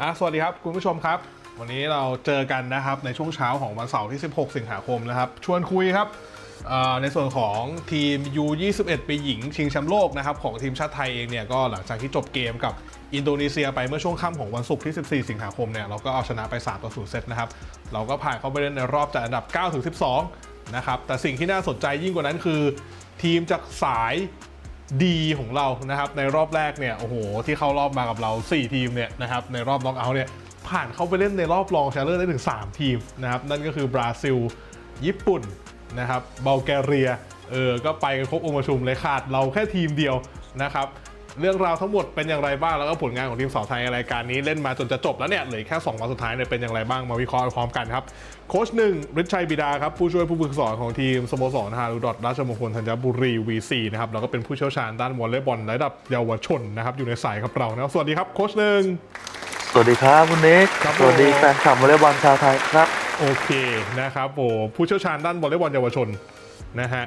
อะสวัสดีครับคุณผู้ชมครับ วันนี้เราเจอกันนะครับในช่วงเช้าของวันเสาร์ที่ 16 สิงหาคมนะครับ ชวนคุยครับในส่วนของทีม U21 ปีหญิง ชิงแชมป์โลกนะครับของทีมชาติไทยเองเนี่ยก็หลังจากที่จบเกมกับอินโดนีเซียไปเมื่อช่วงค่ำของวันศุกร์ที่ 14 สิงหาคมเนี่ยเราก็เอาชนะไป 3 ต่อ 0 เซตนะครับ เราก็ผ่านเข้าไปเล่นในรอบจากอันดับ 9 ถึง 12 นะครับ แต่สิ่งที่น่าสนใจยิ่งกว่านั้นคือ ทีมจากสาย ดีของเรานะครับในรอบแรกเนี่ยโอ้โหที่เข้ารอบมากับเรา 4 ทีมเนี่ยนะครับในรอบน็อกเอาท์เนี่ยผ่านเข้าไปเล่นในรอบรองชนะเลิศได้ถึง 3 ทีมนะครับนั่นก็คือบราซิล ญี่ปุ่นนะครับบัลแกเรียเออก็ไปกันครบองค์ประชุมเลยขาดเราแค่ทีมเดียวนะครับ เรื่องราวทั้งหมดเป็นอย่างไรบ้างแล้วก็ผลงานของทีมสาวไทยในรายการนี้เล่นมาจนจะจบแล้วเนี่ยเหลือแค่2วันสุดท้ายเนี่ยเป็นอย่างไรบ้างมาวิเคราะห์พร้อมกันครับโค้ชหนึ่งฤทธิ์ชัยบิดาครับผู้ช่วยผู้ฝึกสอนของทีมสโมสรฮารุดอทราชมงคลธัญบุรี V4 นะครับแล้วก็เป็นผู้เชี่ยวชาญด้านวอลเลย์บอลระดับเยาวชนนะครับอยู่ในสายกับเรานะครับสวัสดีครับโค้ชหนึ่งสวัสดีครับคุณนิกครับสวัสดีผมแฟนคลับวอลเลย์บอลชาวไทยครับโอเคนะครับโอ้ผู้เชี่ยวชาญด้านวอลเลย์บอลเยาวชนนะฮะ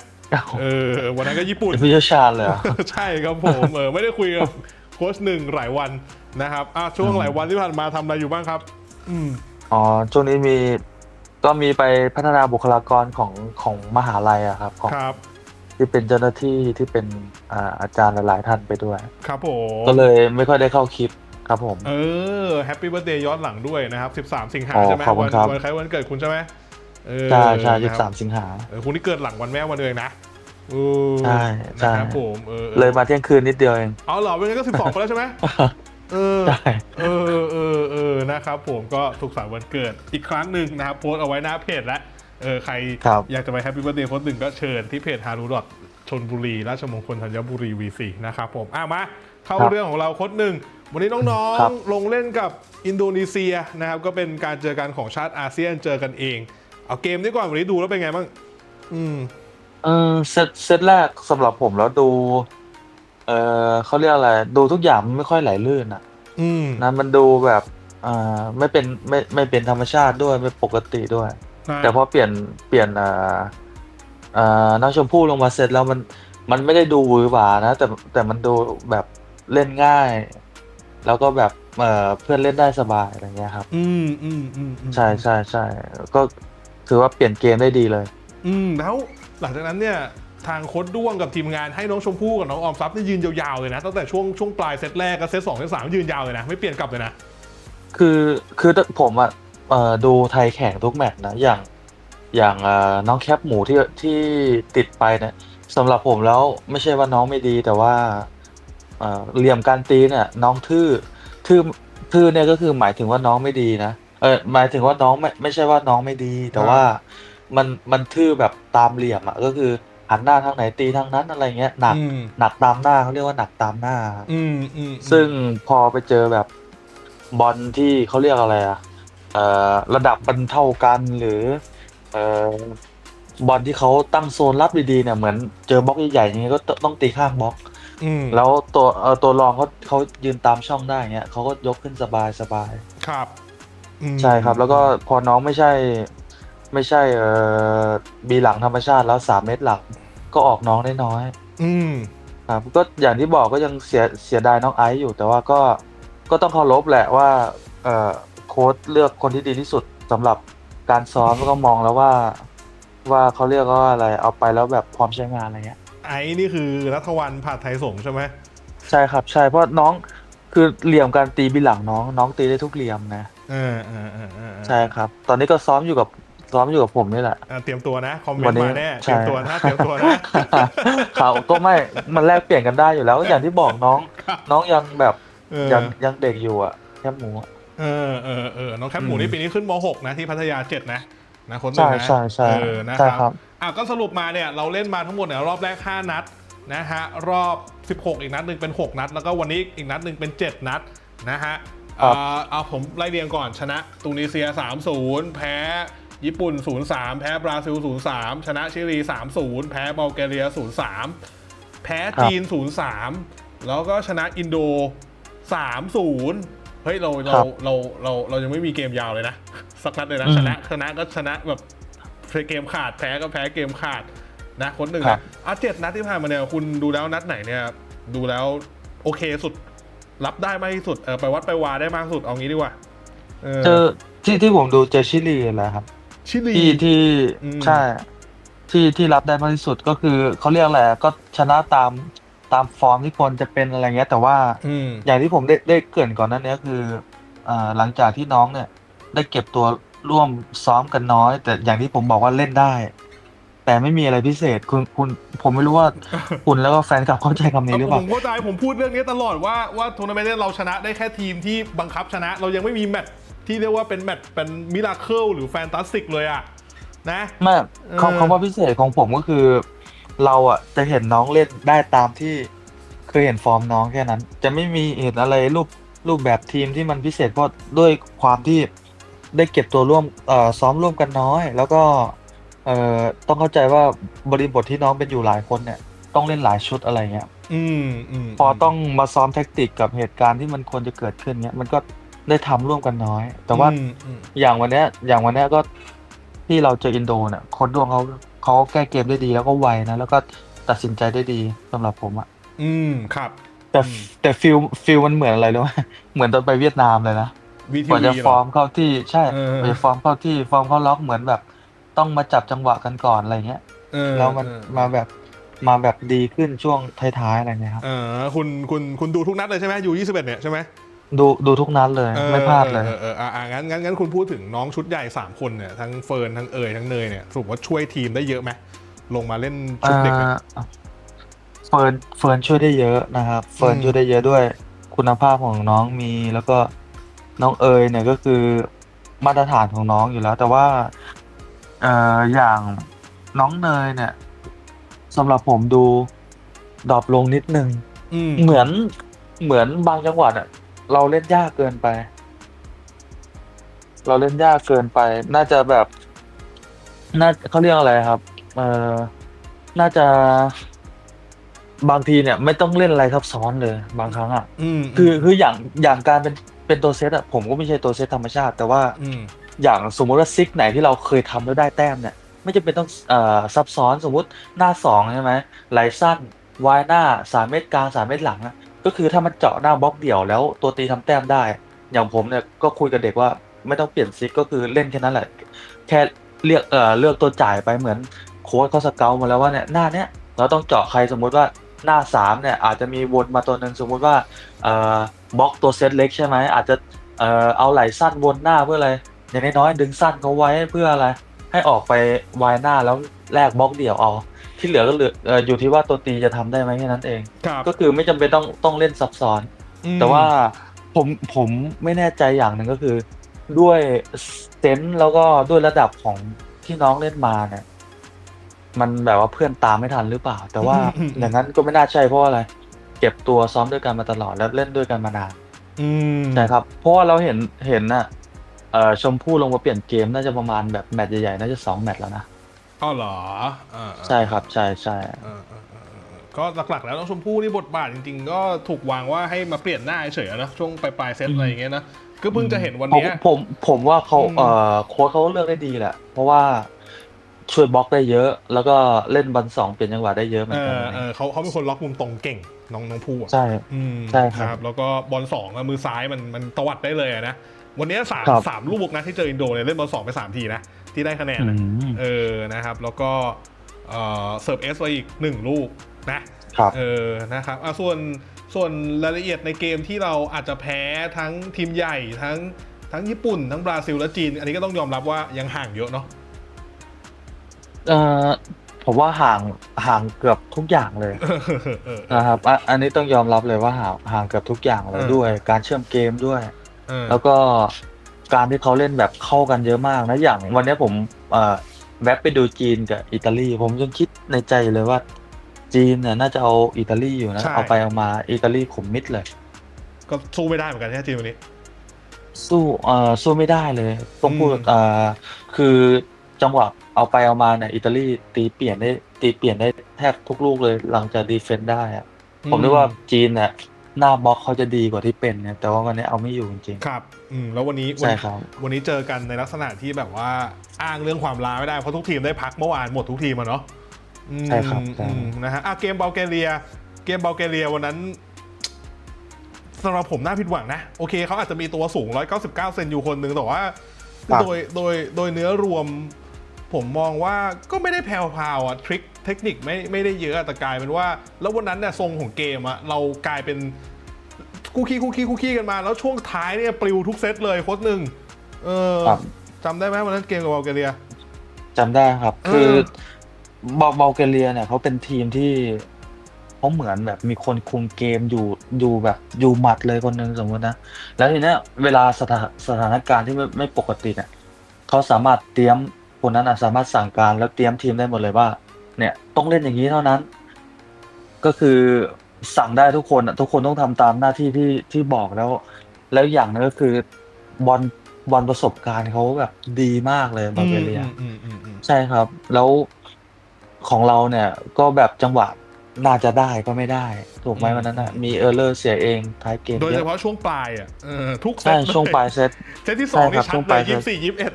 เออวันนั้นก็ญี่ปุ่นเป็นผู้เชี่ยวชาญเลยเหรอใช่ครับผมเออไม่ได้คุยกับโค้ชหนึ่งหลายวันนะครับอะช่วงหลายวันที่ผ่านมาทำอะไรอยู่บ้างครับ อืมอ๋อช่วงนี้มีก็มีไปพัฒนาบุคลากรของของมหาลัยอะครับของครับ ที่เป็นเจ้าหน้าที่ที่เป็นอ่าอาจารย์หลายๆท่านไปด้วย ครับผมก็เลยไม่ค่อยได้เข้าคลิปครับผม เออแฮปปี้ i r t h d เดย์ย้อนหลังด้วยนะครับ 13 สิงหาอ๋อใช่ไหมขอบคุวัณครับ วันคล้ายวันเกิดคุณใช่ไหม เออใช่ใช่ยี่นะสิบคสารับมสิงหาเออคุณนี่เกิดหลังวันแม่วันเดือนนะเออใช่ใช่นะครับผมเออออเลยมาเที่ยงคืนนิดเดียวเองเอาเหรอเป็นงั้นก็12ไปแล้วใช่ไหมเออใช่เออเออเออนะครับผมก็ถูกสายวันเกิดอีกครั้งหนึ่งนะครับโพสต์เอาไว้หน้าเพจแล้วเออใครครับอยากจะไปแฮปปี้ i r t h d เดย์โค้ดหนึ่งก็เชิญที่เพจฮารุดอทชนบุรีราชมงคลธัญบุรี V4 นะครับผมอะมาเข้าครับเรื่องของเราโค้ดหนึ่งวันนี้น้องครับๆลงเล่นกับอินโดนีเซียนะครับก็เป็นการเจอกันของชาติอาเซียนเจอกันเอง เอาเกมนี้ก่อนวันนี้ดูแล้วเป็นไงบ้างอืมเออเซตเซตแรกสำหรับผมแล้วดู เออเขาเรียกอะไร ดูทุกอย่างมันไม่ค่อยไหลลื่นอะอืมนะมันดูแบบอ่าไม่เป็นไม่ไม่เป็นธรรมชาติด้วยไม่ปกติด้วย แต่พอเปลี่ยนเปลี่ยนอ่าอ่าน้องชมพู่ลงมาเสร็จแล้วมันมันไม่ได้ดูหวือหวานะ แต่แต่มันดูแบบเล่นง่าย แล้วก็แบบเอ่อเพื่อนเล่นได้สบายอะไรเงี้ยครับ อืมอืมอืมอืมใช่ใช่ใช่ก็ ถือว่าเปลี่ยนเกมได้ดีเลย อืมแล้วหลังจากนั้นเนี่ยทางโค้ดด้วงกับทีมงานให้น้องชมพู่กับน้องออมทรัพย์นี่ยืนยาวๆเลยนะตั้งแต่ช่วงช่วงปลายเซตแรกกับเซตสองเซตสามยืนยาวเลยนะไม่เปลี่ยนกลับเลยนะคือคือผมอะเอ่อดูไทยแข่งทุกแมตช์นะอย่างอย่างเอ่อน้องแคปหมูที่ที่ติดไปเนี่ยสำหรับผมแล้วไม่ใช่ว่าน้องไม่ดีแต่ว่าเอ่อเหลี่ยมการตีเนี่ยน้องทื่อทื่อทื่อเนี่ยก็คือหมายถึงว่าน้องไม่ดีนะ เออหมายถึงว่าน้องไม่ไม่ใช่ว่าน้องไม่ดี แต่ว่ามันมันทื่อแบบตามเหลี่ยมอะก็คือหันหน้าทางไหนตีทางนั้นอะไรเงี้ยหนักอืม หนักตามหน้าเขาเรียกว่าหนักตามหน้าอืมอืมซึ่งพอไปเจอแบบบอลที่เขาเรียกอะไรอะเอ่อระดับมันเท่ากันหรือเอ่อบอลที่เขาตั้งโซนรับดีๆเนี่ยเหมือนเจอบล็อกใหญ่ๆอย่างเงี้ยก็ต้องตีข้างบล็อก อืมแล้วตัวเอ่อตัวรองเขาเขายืนตามช่องได้เงี้ยเขาก็ยกขึ้นสบายสบาย ครับอืม ใช่ครับ แล้วก็พอน้องไม่ใช่ ไม่ใช่เอ่อบีหลังธรรมชาติแล้วสามเมตรหลังก็ออกน้องได้น้อย อืมครับก็อย่างที่บอกก็ยังเสียเสียดายน้องไอซ์อยู่ แต่ว่าก็ก็ต้องเคารพแหละว่าเอ่อโค้ชเลือกคนที่ดีที่สุดสำหรับการซ้อมแล้วก็มองแล้วว่า ว่าเขาเรียกว่าอะไรเอาไปแล้วแบบพร้อมใช้งานอะไรเงี้ยไอ้นี่คือรัฐวันผ่าดไทยสงฆ์ใช่ไหมใช่ครับ ใช่เพราะน้อง คือเหลี่ยมการตีบินหลังน้องน้องตีได้ทุกเหลี่ยมนะเออเออเออเออใช่ครับ ตอนนี้ก็ซ้อมอยู่กับซ้อมอยู่กับผมนี่แหละ อะเตรียมตัวนะ คอมเมนวันต์นี้มาแน่ใช่เตรียมตัวนะเตรียมตัวนะ เขาก็ไม่มันแลกเปลี่ยนกันได้อยู่แล้วอย่างที่บอกน้องครับน้องยังแบบเออ ยังยังเด็กอยู่อะแค่หมูอะ เออเออเออน้องแคปหมูอืมนี่ปีนี้ขึ้นม .6 นะที่พัทยาเจ็ดนะนะคนหนึ่ใช่งนะใช่ใช่เออนะใช่คครัรับบ อะก็สรุปมาเนี่ยเราเล่นมาทั้งหมดเนี่ยรอบแรก 5 นัด นะฮะรอบ 16 อีกนัดหนึ่งเป็น 6 นัด แล้วก็วันนี้อีกนัดหนึ่งเป็น 7 นัดนะฮะครับอ่าเอาผมไล่เรียงก่อนชนะตูนิเซีย 3-0 แพ้ญี่ปุ่น 0-3 แพ้บราซิล 0-3 ชนะชิลี 3-0 แพ้บัลแกเรีย 0-3 แพ้จีน 0-3 แล้วก็ชนะอินโด 3-0 เฮ้ยเราเราครับเราเราเรายังไม่มีเกมยาวเลยนะ สักนัดเลยนะอืมชนะชนะก็ชนะแบบเกมขาดแพ้ก็แพ้เกมขาด นะคนหนึ่งครันะบอะเจ็ดนัดที่ผ่านมาเนี่ยคุณดูแล้วนัดไหนเนี่ยดูแล้วโอเคสุด รับได้มากที่สุดเออไปวัดไปวาได้มากที่สุดเอางี้ดีกว่าเออเจอที่ที่ผมดูเจอชิลีแหละครับ ชิลีที่ที่อืมใช่ที่ที่รับได้มากที่สุดก็คือเขาเรียกอะไรอะก็ชนะตามตามฟอร์มที่ควรจะเป็นอะไรเงี้ย แต่ว่าอืมอย่างที่ผมได้ได้เกริ่นก่อนหนั้นเนี้ยคืออ่าหลังจากที่น้องเนี่ย ได้เก็บตัวร่วมซ้อมกันน้อย แต่อย่างที่ผมบอกว่าเล่นได้ แต่ไม่มีอะไรพิเศษคุณคุณผมไม่รู้ว่าคุณแล้วก็แฟนคลับเข้าใจคำนี้หรือเปผล่า มเข้าใจผมพูดเรื่องนี้ตลอดว่าว่าทัวร์นาเมนต์เนี่ยเราชนะได้แค่ทีมที่บังคับชนะ เรายังไม่มีแมตช์ที่เรียกว่าเป็นแมตช์เป็นมิราเคิลหรือแฟนตาสติกเลยอะนะ ไม่เออคำคำว่าพิเศษของผมก็คือ เราอะจะเห็นน้องเล่นได้ตามที่เคยเห็นฟอร์มน้องแค่นั้น จะไม่มีเห็นอะไรรูปรูปแบบทีมที่มันพิเศษเพราะด้วยความที่ได้เก็บตัวร่วมเอ่อซ้อมร่วมกันน้อย แล้วก็ เอ่อต้องเข้าใจว่าบริบทที่น้องเป็นอยู่หลายคนเนี่ย ต้องเล่นหลายชุดอะไรเงี้ยอืมอืมพอต้องมาซ้อมแท็กติกกับเหตุการณ์ที่มันควรจะเกิดขึ้นเนี่ยมันก็ได้ทำร่วมกันน้อย แต่ว่าอืมอืมอย่างวันเนี้ยอย่างวันเนี้ยก็ที่เราเจออินโดเนี่ยโค้ดดวงเขาเขาแก้เกมได้ดีแล้วก็ไวนะแล้วก็ตัดสินใจได้ดีสำหรับผมอะอืมครับ แต่อืมแต่ฟิลฟิลมันเหมือนอะไรรู้ไหมเหมือนตอนไปเวียดนามเลยนะวีกทีว่าจะวีฟอร์มเข้าที่ใช่เออกว่าจะฟอร์มเข้าที่ฟอร์มเข้าล็อกเหมือนแบบ ต้องมาจับจังหวะกันก่อนอะไรเงี้ยแล้วมันมาแบบมาแบบดีขึ้นช่วงท้ายๆอะไรเงี้ยครับ เออคุณคุณคุณดูทุกนัดเลยใช่ไหมยูยี่สิบเอ็ดเนี่ยใช่ไหมดูดูทุกนัดเลยออไม่พลาดเลย ออเออเอออ่างั้นงั้นงั้นคุณพูดถึงน้องชุดใหญ่สามคนเนี่ยทั้งเฟิร์นทั้งเอยทั้งเนยเนี่ยสรุปว่าช่วยทีมได้เยอะไหมลงมาเล่นชุดเด็กเนี่ยอ่าเฟิร์นเฟิร์นช่วยได้เยอะนะครับ เฟิร์นอืม ช่วยได้เยอะด้วย คุณภาพของน้องมีแล้วก็น้องเอยเนี่ยก็คือมาตรฐานของน้องอยู่แล้ว แต่ว่า เอ่ออย่างน้องเนยเนี่ยสำหรับผมดูดรอปลงนิดนึง อืมเหมือนเหมือนบางจังหวัดอะเราเล่นยากเกินไป เราเล่นยากเกินไป น่าจะแบบ น่าเขาเรียกอะไรครับ เออน่าจะ บางทีเนี่ย ไม่ต้องเล่นอะไรซับซ้อนเลย บางครั้งอะอืมคือคืออย่างอย่างการเป็นเป็นตัวเซตอะผมก็ไม่ใช่ตัวเซตธรรมชาติ แต่ว่า อืม อย่างสมมติว่าซิกไหนที่เราเคยทำแล้วได้แต้มเนี่ย ไม่จำเป็นต้องเอ่อซับซ้อนสมมุติหน้าสองใช่ไหมไหลสั้นวายหน้าสามเมตรกลางสามเมตรหลังอะก็คือถ้ามันเจาะหน้าบล็อกเดี่ยวแล้วตัวตีทำแต้มได้ อย่างผมเนี่ยก็คุยกับเด็กว่าไม่ต้องเปลี่ยนซิกก็คือเล่นแค่นั้นแหละ แค่เลือกเอ่อเลือกตัวจ่ายไปเหมือนโค้ชเขาสเกลมาแล้วว่าเนี่ยหน้าเนี้ยเราต้องเจาะใครสมมุติว่าหน้าสามเนี่ยอาจจะมีวนมาตัวหนึ่งสมมุติว่าเอ่อบล็อกตัวเซตเล็กใช่ไหมอาจจะเอ่อเอาไหลสั้นวนหน้าเพื่ออะไร อย่างน้อยๆดึงสั้นเขาไว้เพื่ออะไร ให้ออกไปวายหน้าแล้วแลกบล็อกเดี่ยวเอาที่เหลือก็เหลือเอ่ออยู่ที่ว่าตัวตีจะทำได้ไหมแค่นั้นเอง ครับก็คือไม่จำเป็นต้องต้องเล่นซับซ้อน อืมแต่ว่าผมผมไม่แน่ใจอย่างหนึ่งก็คือ ด้วยเซนส์แล้วก็ด้วยระดับของที่น้องเล่นมาเนี่ย มันแบบว่าเพื่อนตามไม่ทันหรือเปล่า แต่ว่าอย่างนั้นก็ไม่น่าใช่เพราะว่าอะไร เก็บตัวซ้อมด้วยกันมาตลอดแล้วเล่นด้วยกันมานาน อืมใช่ครับ เพราะว่าเราเห็นเห็นน่ะ เอ่อชมพู่ลงมาเปลี่ยนเกมน่าจะประมาณแบบแมตช์ใหญ่ๆน่าจะสองแมตช์แล้วนะอ๋อเหรออ่าใช่ครับใช่ใช่เออเออเออเออเออก็หลักๆ แล้วน้องชมพู่นี่บทบาทจริง ๆ ก็ถูกวางว่าให้มาเปลี่ยนหน้าเฉยๆนะช่วงปลายๆเซตอะไรอย่างเงี้ยนะก็เพิ่งจะเห็นวันผมเนี้ย ผมผมว่าเขาอืม เอ่อโค้ชเขาเลือกได้ดีแหละ เพราะว่าช่วยบล็อกได้เยอะ แล้วก็เล่นบอลสองเปลี่ยนจังหวะได้เยอะเหมืเออนกันอเออเขาเขาเป็นคนล็อกมุมตรงเก่งน้องน้องผู้อะใช่ อืมใช่ครับ แล้วก็บอลสองอะมือซ้ายมันมันตวัดได้เลยอะนะ วันนี้สามครับสามลูกนะที่เจออินโดเนี่ยเล่นบอลสองไปสามทีนะ ที่ได้คะแนนอืนะมเออนะครับ แล้วก็เอ่อเสิร์ฟเอสไปอีกหนึ่งลูกนะครับเออนะครับอะส่วนส่วนรายละเอียดในเกมที่เราอาจจะแพ้ทั้งทีมใหญ่ทั้งทั้งญี่ปุ่น ทั้งบราซิลและจีน อันนี้ก็ต้องยอมรับว่ายังห่างเยอะเนาะเอ่อผมว่าห่างห่างเกือบทุกอย่างเลยเออเออนะครับอะอันนี้ต้องยอมรับเลยว่าห่างห่างเกือบทุกอย่างเลยเออด้วย การเชื่อมเกมด้วย เออ แล้วก็การที่เขาเล่นแบบเข้ากันเยอะมากนะอย่างวันนี้ผมเอ่อแวบไปดูจีนกับอิตาลี ผมยังคิดในใจอยู่เลยว่า จีนเนี่ยน่าจะเอาอิตาลีอยู่นะ ใช่ เอาไปเอามาอิตาลีขุมมิดเลย ก็สู้ไม่ได้เหมือนกันใช่ไหมจีนวันนี้ สู้เอ่อสู้ไม่ได้เลยต้องพูดอืม เอ่อคือจังหวะเอาไปเอามาเนี่ยอิตาลีตีเปลี่ยนได้ตีเปลี่ยนได้แทบทุกลูกเลยหลังจากดีเฟนต์ได้อะผมนึกว่าจีนเนี่ย หน้าบล็อกเขาจะดีกว่าที่เป็นเนี่ยแต่ว่าวันนี้เอาไม่อยู่จริง ครับอืมแล้ววันนี้ๆวันใช่นี้ครับ วันนี้เจอกันในลักษณะที่แบบว่าอ้างเรื่องความล้าไม่ได้เพราะทุกทีมได้พักเมื่อวานหมดทุกทีมอะเนาะอืมใช่ครับใช่ อืมนะฮะอะเกมเบลแกเรีย เกมเบลแกเรียวันนั้นสำหรับผมน่าผิดหวังนะ โอเคเขาอาจจะมีตัวสูง 199 เซนอยู่คนหนึ่งแต่ว่า ครับ โดยโดยโดยเนื้อรวม ผมมองว่าก็ไม่ได้แพรวๆอะทริค เทคนิคไม่ไม่ได้เยอะแต่กลายเป็นว่า แล้ววันนั้นเนี่ยทรงของเกมอะเรากลายเป็นคุกคีคุกคีคุกคีกันมา แล้วช่วงท้ายเนี่ยปลิวทุกเซตเลยโค้ดหนึ่งเออครับจำได้ไหมวันนั้นเกมกับบัลแกเรียจำได้ครับเออคือเบาเบลแกเรียเนี่ยเขาเป็นทีมที่เขาเหมือนแบบมีคนคุมเกมอยู่อยู่แบบอยู่หมัดเลยคนหนึ่งสมมตินะ แล้วทีเนี้ยเวลาสถาสถานการณ์ที่ไม่ไม่ปกติเนี่ยเขาสามารถเตรียมคนนั้นอะสามารถสั่งการแล้วเตรียมทีมได้หมดเลยว่า เนี่ยต้องเล่นอย่างนี้เท่านั้น ก็คือสั่งได้ทุกคนอะทุกคนต้องทำตามหน้าที่ที่ที่บอกแล้ว แล้วอย่างหนึงก็คือบอลบอลประสบการณ์เขาแบบดีมากเลยบาเกเรียอืมอืมอืมอืมใช่ครับ แล้วของเราเนี่ยก็แบบจังหวะ น่าจะได้ก็ไม่ได้ ถูกไหมวันนั้นนะมีเออร์เลอร์เสียเองท้ายเกมโดยเยเฉอะพาะช่วงปลายอะเออทุกเซใช่ตช่วงปลายเซตเซตที่สองใช่ครันี่บชัช่ดวงเลปลายยเซยี่ตสิบสี่ยี่สิบเอ็ด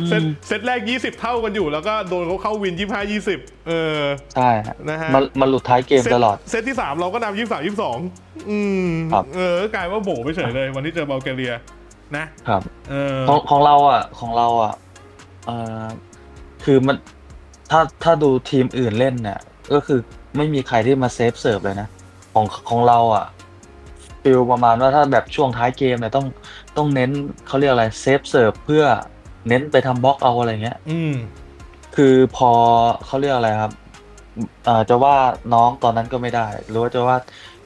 อืมเซตเซตแรกยี่สิบเท่ากันอยู่ แล้วก็โดนเขาเข้าวินยี่ห้ายี่สิบเออใช่ฮะนะฮะมันมันหลุดท้ายเกมซตตลอด เซตที่สามเราก็นำยี่สามยี่สองอืมครับเออกลายว่าโบไปเฉยเลยวันที่เจอบัลแกเรียนะครับเออของของเราอะของเราอะเออคือมันถ้าถ้าดูทีมอื่นเล่นเนี่ยก็คือ ไม่มีใครที่มาเซฟเสิร์ฟเลยนะ ของของเราอะฟิลประมาณว่าถ้าแบบช่วงท้ายเกมเนี่ยต้องต้องเน้นเขาเรียกอะไรเซฟเสิร์ฟเพื่อเน้นไปทำบล็อกเอาอะไรเงี้ย อืม คือพอเขาเรียกอะไรครับเอ่อจะว่าน้องตอนนั้นก็ไม่ได้ หรือว่าจะว่า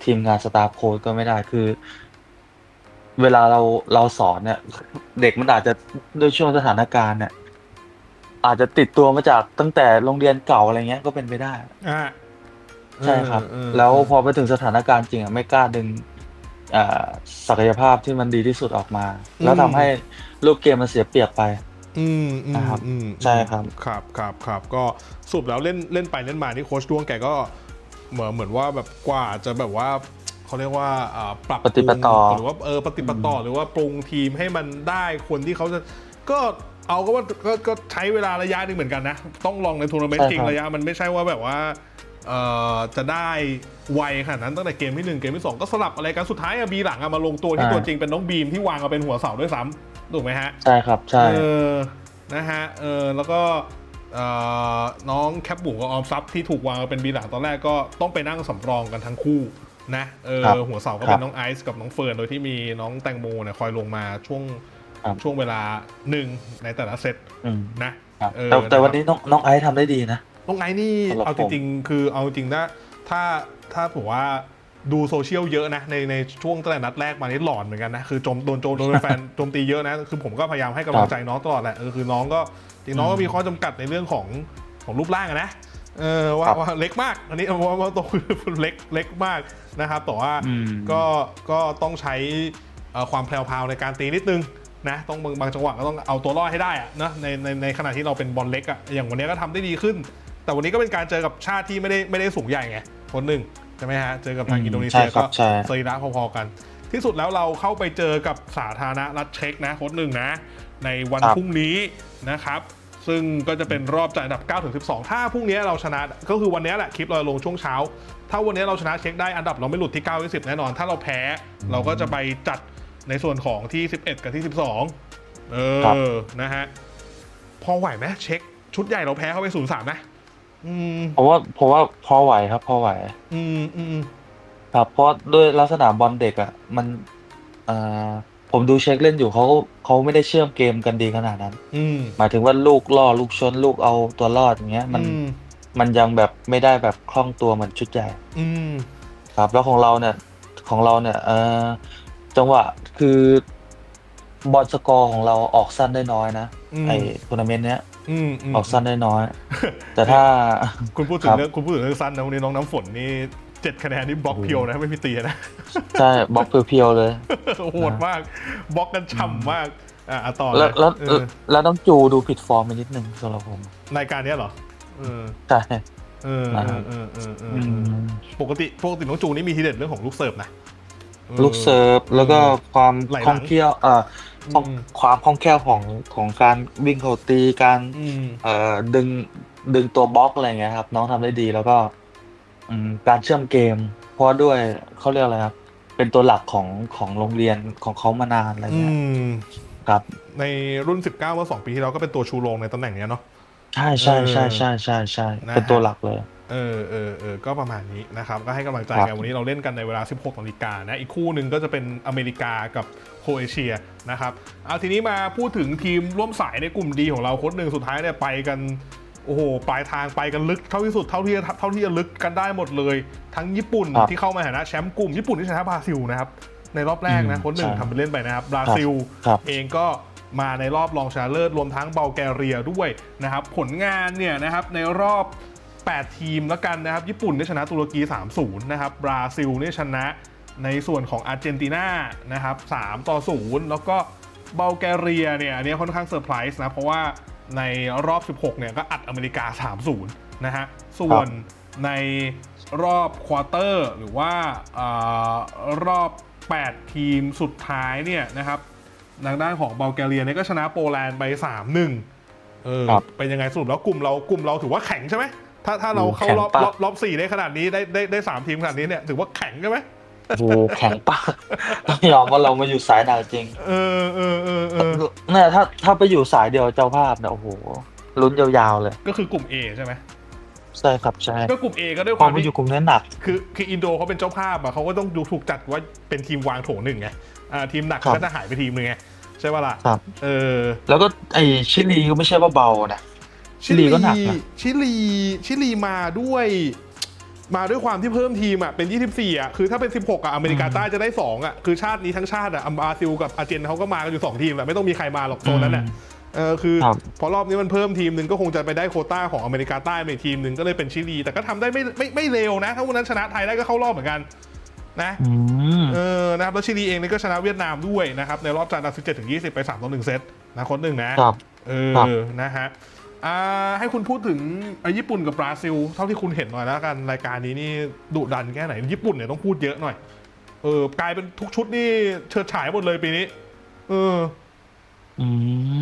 ทีมงานสตาฟโค้ดก็ไม่ได้คือ เวลาเราเราสอนเนี่ย เด็กมันอาจจะด้วยช่วงสถานการณ์เนี่ยอาจจะติดตัวมาจากตั้งแต่โรงเรียนเก่าอะไรเงี้ยก็เป็นไปได้ อะ ใช่ครับเออเออแล้วพอไปถึงสถานการณ์จริงอะไม่กล้าดึงอ่าศักยภาพที่มันดีที่สุดออกมา แล้วทำให้ลูกเกมมันเสียเปรียบไป อืมอืมนะครับอืมใช่ครับ ครับครับครับก็สรุปแล้วเล่นเล่นไปเล่นมานี่โค้ชดวงแกก็เหมือนเหมือนว่าแบบกว่าจะแบบว่าเขาเรียกว่าอ่าปรับปฏิปต่อปรุงหรือว่าเออปฏิปต่อหรือว่าปรุงทีมให้มันได้คนที่เขาจะก็เอาก็ว่าก็ก็ใช้เวลาระยะหนึงเหมือนกันนะ ต้องลองในทัวร์นาเมนต์ใช่จริงครับระยะมันไม่ใช่ว่าแบบว่าเอ่อ จะได้ไวขนาดนั้นตั้งแต่เกมที่หนึ่งเกมที่สองก็สลับอะไรกันสุดท้ายอะบีหลังอะมาลงตัวที่ตัวจริงเป็นน้องบีมที่วางมาเป็นหัวเสาด้วยซ้ำถูกไหมฮะ ใช่ครับใช่เออนะฮะเออแล้วก็เอ่อน้องแคปบูกับออมซับที่ถูกวางมาเป็นบีหลังตอนแรกก็ต้องไปนั่งสำรองกันทั้งคู่นะเออครับหัวเสาก็ครัเป็บนน้องไอซ์กับน้องเฟิร์นโดยที่มีน้องแตงโมเนี่ยคอยลงมาช่วงครับช่วงเวลาหนึ่งในแต่ละเซตอืมนะครับเออแต่แต่นะครับวันนี้น้องน้องไอซ์ทำได้ดีนะ น้องไอซ์นี่สำหรับ เอาจริงๆ คือเอาจริงนะถ้าถ้าผมว่าดูโซเชียลเยอะนะในในช่วงตั้งแต่นัดแรกมานี่หลอนเหมือนกันนะคือโจมโดนโจมโดนแฟน โจมตีเยอะนะคือผมก็พยายามให้กำลังใจน้องตลอดแหละเออคือน้องก็จริงน้องก็มีข้อจำกัดในเรื่องของของรูปร่างอะนะเออว่าครับ ว่าเล็กมาก อันนี้ว่าว่าตัวเล็กเล็กมากนะครับแต่ว่า อืม ก็ก็ต้องใช้เอ่อความแพรวๆในการตีนิดนึงนะต้องบางบางจังหวะก็ต้องเอาตัวรอดให้ได้อะนะในในในขณะที่เราเป็นบอลเล็กอะอย่างวันนี้ก็ทำได้ดีขึ้น แต่วันนี้ก็เป็นการเจอกับชาติที่ไม่ได้ไม่ได้สูงใหญ่ไงคนหนึ่งใช่ไหมฮะ เจอกับทางอืมอินโดนีเซียใช่ครัก็บใช่สรีระพอๆกัน ที่สุดแล้วเราเข้าไปเจอกับสาธารณรัฐเช็กนะคนหนึ่งนะ ในวันครับพรุ่งนี้นะครับซึ่งก็จะเป็นรอบจากอันดับ 9 ถึง 12 ถ้าพรุ่งนี้เราชนะ ก็คือวันนี้แหละคลิปเราลงช่วงเช้า ถ้าวันนี้เราชนะเช็คได้อันดับเราไม่หลุดที่ 9 ที่ 10 แน่นอน ถ้าเราแพ้เราก็จะไปจัดในส่วนของที่ 11 กับที่ 12 เอครับอนะฮะ พอไหวไหมเช็ค ชุดใหญ่เราแพ้เข้าไป 0 3นะ อืมเพราะว่าเพราะว่าพอไหวครับ พอไหว อืมอืมครับ เพราะด้วยลักษณะบอลเด็กอะ มันอ่าผมดูเช็คเล่นอยู่เขาเขาไม่ได้เชื่อมเกมกันดีขนาดนั้น อืมหมายถึงว่าลูกล่อลูกชน ลูกเอาตัวรอดอย่างเงี้ย มันอืมมันยังแบบไม่ได้แบบคล่องตัวเหมือนชุดใหญ่ อืมครับแล้วของเราเนี่ยของเราเนี่ยเออจังหวะคือบอลสกอร์ของเราออกสั้นได้น้อยนะอืมไอทัวร์นาเมนต์เนี้ย อืมมออกสั้นได้น้อย แต่ถ้าคุณพูดถึงครับเรื่องคุณพูดถึงเรื่องสั้นนะวันนี้น้องน้ำฝนนี่เจ็ดคะแนนนี่บล็อกเพียวนะไม่มีตีนะใช่บล็อกเพียวๆเลยโหดมากบล็อกกันฉ่ำมากอะอะต่อแล้วเยแล้วเออแล้วต้องจูดูผิดฟอร์มไปนิดนึงสำหรับผมรายการเนี้ยเหรอเออใช่เออนะเอครัอบเออเออเอออืเออมปกติปกติน้องจูนี่มีทีเด็ดเรื่องของลูกเสิร์ฟนะออลูกเซิร์ฟแล้วก็ความไหลหลังคล่องแคล่วเอ่อ คล่องอืมความคล่องแคล่วของของการวิ่งเข้าตีการอืมเอ่อดึงดึงตัวบล็อกอะไรเงี้ยครับ น้องทำได้ดีแล้วก็ อืมการเชื่อมเกม เพราะด้วยเขาเรียกอะไรครับเเป็นตัวหลักของของโรงเรียนของเขามานานอะไรอืเงี้ยมครับ ในรุ่น 19เมื่อ2ปีที่แล้วก็เป็นตัวชูโรงในตำแหน่งเนี้ยเนาะใช่ใช่ใช่ใช่ใช่ใช่นะฮะเป็นตัวหลักเลยเออเออเออก็ประมาณนี้นะครับ ก็ให้กำลังใจครับกันวันนี้เราเล่นกันในเวลา 16นาฬิกานะ อีกคู่หนึ่งก็จะเป็นอเมริกากับ โครเอเชียนะครับเอาทีนี้มาพูดถึงทีมร่วมสายในกลุ่มดีของเราโค้ชหนึ่งสุดท้ายเนี่ยไปกันโอ้โหปลายทางไปกันลึกเท่าที่สุดเท่าที่จะเท่าที่จะลึกกันได้หมดเลย ทั้งญี่ปุ่นครับที่เข้ามาในฐานะแชมป์กลุ่มญี่ปุ่นที่ชนะบราซิลนะครับในรอบแรกนะอืมโค้ชหนึ่งใช่ทำเป็นเล่นไปนะครับบราซิลครับเองก็มาในรอบรองชนะเลิศรวมทั้งเบลแกเรียด้วยนะครับผลงานเนี่ยนะครับในรอบ 8 ทีมแล้วกันนะครับ ญี่ปุ่นได้ชนะตุรกี 3-0 นะครับบราซิลเนี่ยชนะ ในส่วนของอาร์เจนตินานะครับ3ต่อ 0 แล้วก็เบลแกเรียเนี่ยอันนี้ค่อนข้างเซอร์ไพรส์นะ เพราะว่าในรอบ 16 เนี่ยก็อัดอเมริกา 3-0 นะฮะ ส่วนในรอบควอเตอร์หรือว่าเออรอบ 8 ทีมสุดท้ายเนี่ยนะครับทางด้านของเบลแกเรียเนี่ยก็ชนะโปแลนด์ไป 3-1 เออครับเป็นยังไงสรุปแล้วกลุ่มเรากลุ่มเราถือว่าแข็งใช่ไหมถ้าถ้าเราเข้าแข็งรอบปะรอบรอบสี่ได้ขนาดนี้ได้ได้ได้สามทีมขนาดนี้เนี่ยถือว่าแข็งใช่ไหม โอ้โหแข็งปากต้องยอมว่าเรามาอยู่สายหนักจริง เออเออเออเออเนี่ยถ้าถ้าไปอยู่สายเดียวเจ้าภาพเนี่ยโอ้โหลุ้นยาวๆเลย ก็คือกลุ่ม A ใช่ไหมใช่ครับใช่ก็กลุ่ม A ก็ด้วยพคอวามมาอที่ยู่กลุ่มนี้หนัก คือคืออินโดเขาเป็นเจ้าภาพอะเขาก็ต้องดูถูกจัดว่าเป็นทีมวางโถหนึ่งไงอ่าทีมหนักครับ ก็จะหายไปทีมหนึงไงใช่ป่ะล่ะครับ เออแล้วก็ไอชิลีก็ไม่ใช่ว่าเบานะ ชิลีก็หนักนะ ชิลีชิลีมาด้วย มาด้วยความที่เพิ่มทีมอะเป็น 24 อะ คือถ้าเป็น 16 อะ อเมริกาใต้จะได้ 2 อะ คือชาตินี้ทั้งชาติอะอัมบราซิลกับอาร์เจนเขาก็มากันอยู่ 2 ทีมแหละไม่ต้องมีใครมาหรอกโซนนั้นอะเออคือครับพอรอบนี้มันเพิ่มทีมหนึ่งก็คงจะไปได้โควต้าของอเมริกาใต้มาอีกทีมหนึ่งก็เลยเป็นชิลี แต่ก็ทำได้ไม่ไม่ไม่เร็วนะ ถ้าวันนั้นชนะไทยได้ก็เข้ารอบเหมือนกันนะอืมเออนะครับแล้วชิลีเองนี่ก็ชนะเวียดนามด้วยนะครับในรอบจานดับ17ถึง20 ไป3ต่อ1เซตนะคนหนึ่งนะครับเอครับอนะฮะ อ่าให้คุณพูดถึงอะญี่ปุ่นกับบราซิล เท่าที่คุณเห็นหน่อยแล้วกันรายการนี้นี่ดุดันแค่ไหน ญี่ปุ่นเนี่ยต้องพูดเยอะหน่อย เออกลายเป็นทุกชุดนี่เฉิดฉายหมดเลยปีนี้ เออ อื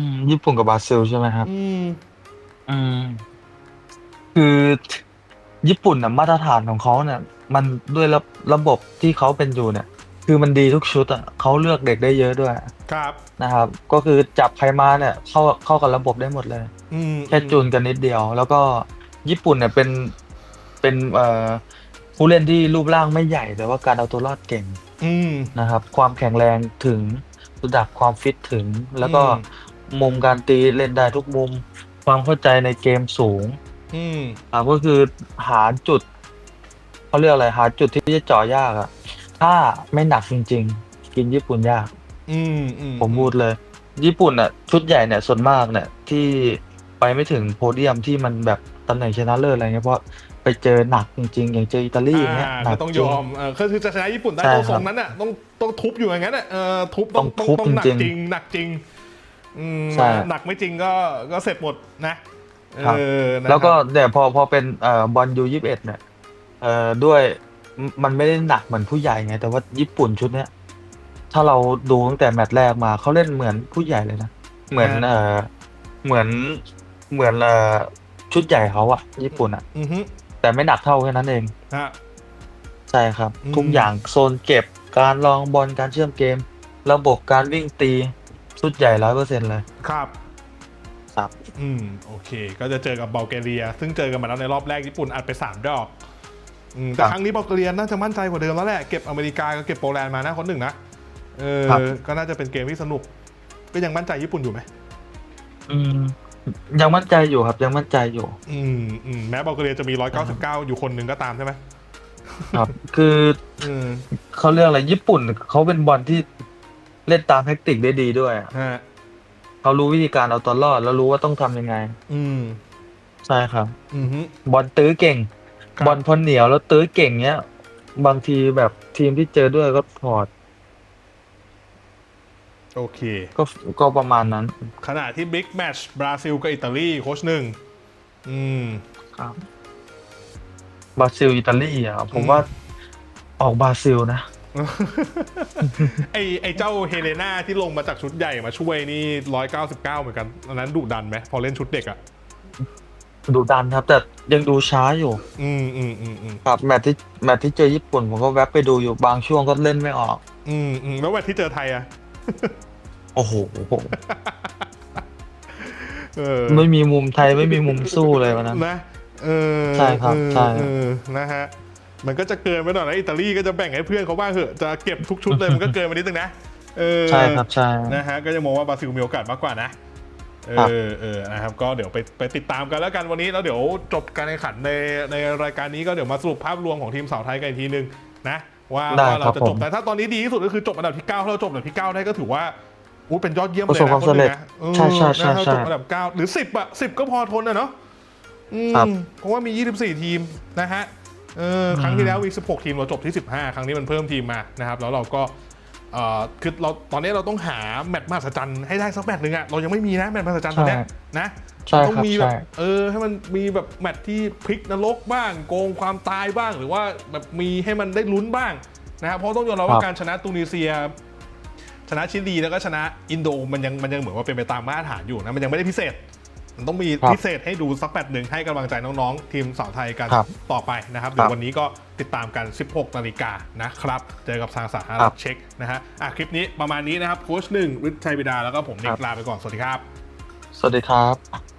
มญี่ปุ่นกับบราซิลใช่ไหมครับ อืมอืมคือญี่ปุ่นน่ะมาตรฐานของเขาเนี่ย มันด้วยระระบบที่เขาเป็นอยู่เนี่ย คือมันดีทุกชุดอะเขาเลือกเด็กได้เยอะด้วยครับ นะครับ ก็คือจับใครมาเนี่ยเข้าเข้ากับระบบได้หมดเลย อืมแค่จูนกันนิดเดียว แล้วก็ญี่ปุ่นเนี่ยเป็นเป็นเอ่อผู้เล่นที่รูปร่างไม่ใหญ่ แต่ว่าการเอาตัวรอดเก่งอืม นะครับ ความแข็งแรงถึงระดับความฟิตถึง แล้วก็อืม มุมการตีเล่นได้ทุกมุม ความเข้าใจในเกมสูง อืม อ่าก็คือหาจุดเขาเรียกอะไรหาจุดที่จะเจาะยากอะ ถ้าไม่หนักจริง ๆ กินญี่ปุ่นยาก อืมอืมผมพูดเลย ญี่ปุ่นอะ ชุดใหญ่เนี่ยส่วนมากเนี่ย ที่ไปไม่ถึงโพเดียมที่มันแบบตำแหน่งชนะเลิศอะไรเงี้ยเพราะไปเจอหนักจริง ๆ อย่างเจออิตาลีอย่างเงี้ยอ่าหนัก็กต้องจยริงอมเออคือจะชนะญี่ปุ่นได้ใช่ตัวครับทรงนั้นอะต้องต้องทุบอยู่อย่างนั้นอะเออทุบต้องทุบต้องหนักจริงๆจริงหนักจริงอืมใช่หนักไม่จริงก็ก็เสร็จหมดนะเอครับอนะครับแล้วก็เนี่ยพอพอเป็นเอ่อบอลยูยี่สิบเอ็ดเนี่ยเอ่อด้วย มมันไม่ได้หนักเหมือนผู้ใหญ่ไงแต่ว่าญี่ปุ่นชุดเนี้ยถ้าเราดูตั้งแต่แมตช์แรกมาเขาเล่นเหมือนผู้ใหญ่เลยนะเหมือนเอ่อเหมือนเหมือนเอ่อชุดใหญ่เขาอะญี่ปุ่นอะอือฮึแต่ไม่หนักเท่าแค่นั้นเองฮะ ใช่ครับ อืม ทุกอย่างโซนเก็บการลองบอลการเชื่อมเกม ระบบการวิ่งตีชุดใหญ่ร้อยเปอร์เซ็นต์เลย ครับ ครับ อืม โอเค ก็จะเจอกับเบลแกเรีย ซึ่งเจอกันมาแล้วในรอบแรกญี่ปุ่นอัดไป 3 ดอก อืมแต่ครับครั้งนี้เบลแกเรียน่าจะมั่นใจกว่าเดิมแล้วแหละเก็บอเมริกากับเก็บโปแลนด์มานะคนหนึ่งนะเออครับ ก็น่าจะเป็นเกมที่สนุก ก็ยังมั่นใจญี่ปุ่นอยู่ไหมอืมยังมั่นใจอยู่ครับ ยังมั่นใจอยู่ อืมอืมแม้เบลแกเรียจะมี 199 อยู่คนหนึ่งก็ตามใช่ไหมครับ คืออืมเขาเรียกอะไรญี่ปุ่นเขาเป็นบอลที่เล่นตามแท็กติกได้ดีด้วยฮะเขารู้วิธีการเอาตัวรอด แล้วรู้ว่าต้องทำยังไง อืมใช่ครับ อืมฮึบอลตื้อเก่ง ครับ บอลพอเหนียวแล้วตื้อเก่งเนี้ย บางทีแบบทีมที่เจอด้วยก็ถอดโอเค ก็ก็ประมาณนั้นขณะที่บิ๊กแมตช์บราซิลกับอิตาลีโค้ชหนึ่งอืม ครับบราซิลอิตาลีอะผมอืม ว่าออกบราซิลนะ ไอไอเจ้าเฮเลนาที่ลงมาจากชุดใหญ่มาช่วยนี่199เหมือนกันอันนั้นดุดันไหมพอเล่นชุดเด็กอะอ ดุดันครับ แต่ยังดูช้าอยู่ อืมอืมอืมอืมครับแมตช์ที่แมตช์ที่เจอญี่ปุ่นผมก็แวบไปดูอยู่บางช่วงก็เล่นไม่ออก อืมอืมแล้ววันที่เจอไทยอะ โอ้โหเออไม่มีมุมไทยไม่มีมุมสู้เลยวันนั้น นะเออใช่ครับเออใช่เออนะฮะมันก็จะเกินไปหน่อยนะอิตาลีก็จะแบ่งให้เพื่อนเขาบ้างเหอะจะเก็บทุกชุดเลยมันก็เกินไปนิดนึงนะเออใช่ครับใช่ นะฮะก็จะมองว่าบราซิลมีโอกาสมากกว่านะ เอครับอเออนะครับก็เดี๋ยวไปไปติดตามกันแล้วกันวันนี้แล้วเดี๋ยวจบการแข่งขันในในรายการนี้ก็เดี๋ยวมาสรุปภาพรวมของทีมสาวไทยกันอีกทีนึงนะว่าได้ว่าครัเราบจะผมจบแต่ถ้าตอนนี้ดีที่สุดก็คือจบอันดับที่9ถ้าเราจบอันดับที่ 9 ได้ก็ถือว่าอู้เป็นยอดเยี่ยมเลยประสบนะความสำเร็จนนะเออใช่ใช่ใช่นะถ้าใช่จบอันดับ 9 หรือ 10อะ10 ก็พอทนอะเนาะอืมครับ เพราะว่ามี 24 ทีมนะฮะเออครั้งที่แล้วมี16 ทีมเราจบที่ 15 ครั้งนี้มันเพิ่มทีมมานะครับแล้วเราก็เอ่อ คือเราตอนนี้เราต้องหาแมตช์มหัศจรรย์ให้ได้สักแมตช์หนึ่งอะเรายังไม่มีนะแมตช์มหัศจรรย์ตอนเนี้ยนะใช่ต้องครับมีแบใช่บเออให้มันมีแบบแมตช์ที่พลิกนรกบ้างโกงความตายบ้าง หรือว่าแบบมีให้มันได้ลุ้นบ้างนะครับเพราะต้องยอมรับว่าการชนะตูนิเซีย ชนะชิลีแล้วก็ชนะอินโดมันยังมันยังเหมือนว่าเป็นไปตามมาตรฐานอยู่นะมันยังไม่ได้พิเศษ มันต้องมีครับพิเศษให้ดูสักแมตช์หนึ่งให้กำลังใจน้องๆ ทีมสาวไทยกันครับต่อไปนะครับเดี๋ยววันนี้ก็ติดตามกัน 16 นาฬิกานะครับ เจอกับทางสหครัรับฐเช็คนะฮะอะคลิปนี้ประมาณนี้นะครับโค้ชหนึ่งฤทธิ์ชัยบิดาแล้วก็ผมนิคกรับลาไปก่อนสวัสดีครับ สวัสดีครับ